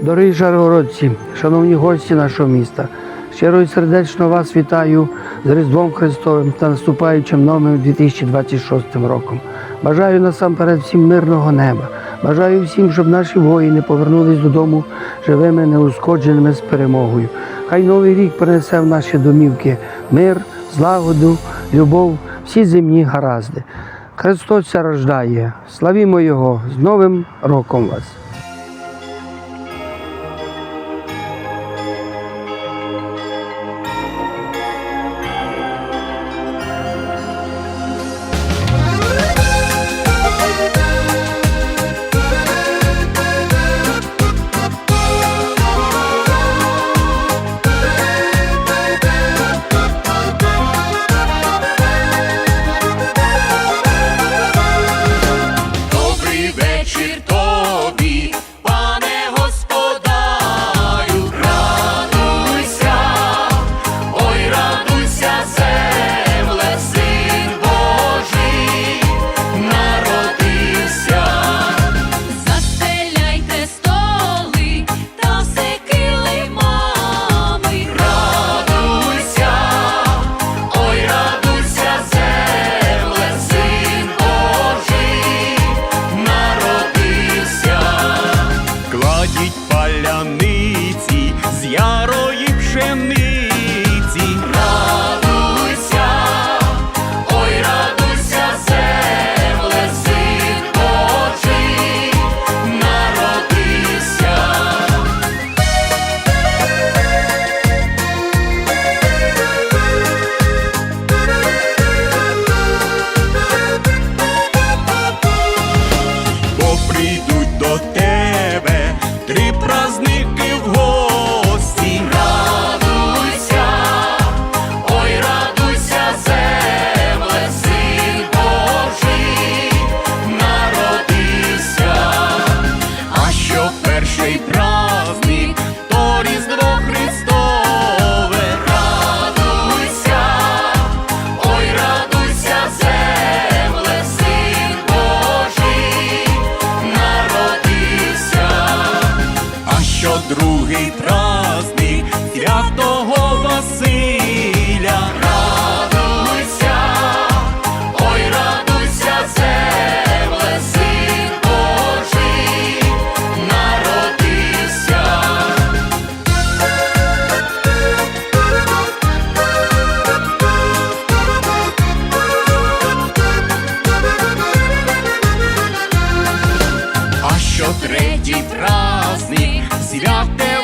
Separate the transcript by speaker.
Speaker 1: Дорогі жаргородці, шановні гості нашого міста, щиро і сердечно вас вітаю з Різдвом Христовим та наступаючим новим 2026 роком. Бажаю насамперед всім мирного неба. Бажаю всім, щоб наші воїни повернулись додому живими, неушкодженими з перемогою. Хай новий рік принесе в наші домівки мир, злагоду, любов, всі земні гаразди. Христос рождає. Славімо Його з Новим роком вас! третій праздник, святе.